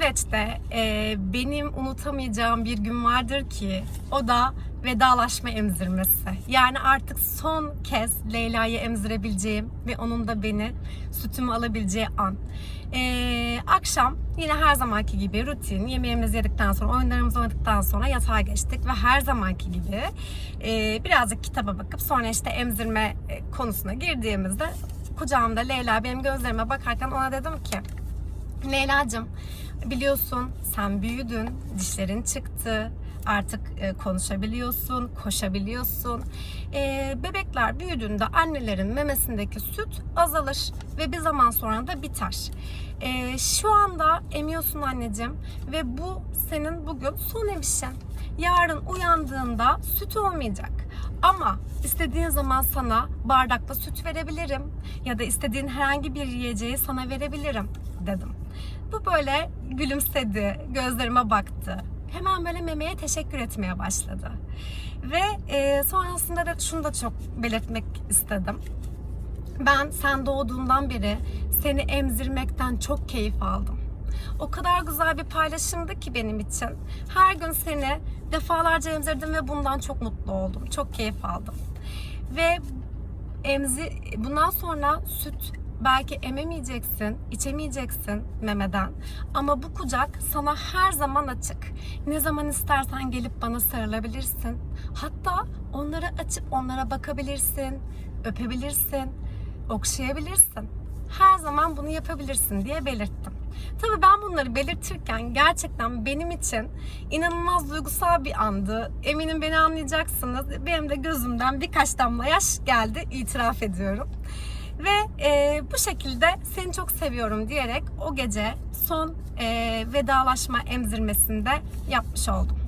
süreçte e, benim unutamayacağım bir gün vardır ki o da vedalaşma emzirmesi. Yani artık son kez Leyla'yı emzirebileceğim ve onun da beni sütümü alabileceği an. E, akşam yine her zamanki gibi rutin yemeğimizi yedikten sonra oyunlarımızı oynadıktan sonra yatağa geçtik ve her zamanki gibi e, birazcık kitaba bakıp sonra işte emzirme e, konusuna girdiğimizde kucağımda Leyla benim gözlerime bakarken ona dedim ki Leyla'cığım biliyorsun sen büyüdün, dişlerin çıktı, artık e, konuşabiliyorsun, koşabiliyorsun. E, bebekler büyüdüğünde annelerin memesindeki süt azalır ve bir zaman sonra da biter. E, şu anda emiyorsun anneciğim ve bu senin bugün son emişin. Yarın uyandığında süt olmayacak. Ama istediğin zaman sana bardakla süt verebilirim ya da istediğin herhangi bir yiyeceği sana verebilirim dedim. Bu böyle gülümsedi, gözlerime baktı. Hemen böyle memeye teşekkür etmeye başladı. Ve e, sonrasında da şunu da çok belirtmek istedim. Ben sen doğduğundan beri seni emzirmekten çok keyif aldım. O kadar güzel bir paylaşımdı ki benim için. Her gün seni defalarca emzirdim ve bundan çok mutlu oldum. Çok keyif aldım. Ve emzi bundan sonra süt belki ememeyeceksin, içemeyeceksin memeden. Ama bu kucak sana her zaman açık. Ne zaman istersen gelip bana sarılabilirsin. Hatta onları açıp onlara bakabilirsin, öpebilirsin, okşayabilirsin. Her zaman bunu yapabilirsin diye belirttim. Tabii ben bunları belirtirken gerçekten benim için inanılmaz duygusal bir andı. Eminim beni anlayacaksınız. Benim de gözümden birkaç damla yaş geldi, itiraf ediyorum. Ve e, bu şekilde seni çok seviyorum diyerek o gece son e, vedalaşma emzirmesinde yapmış oldum.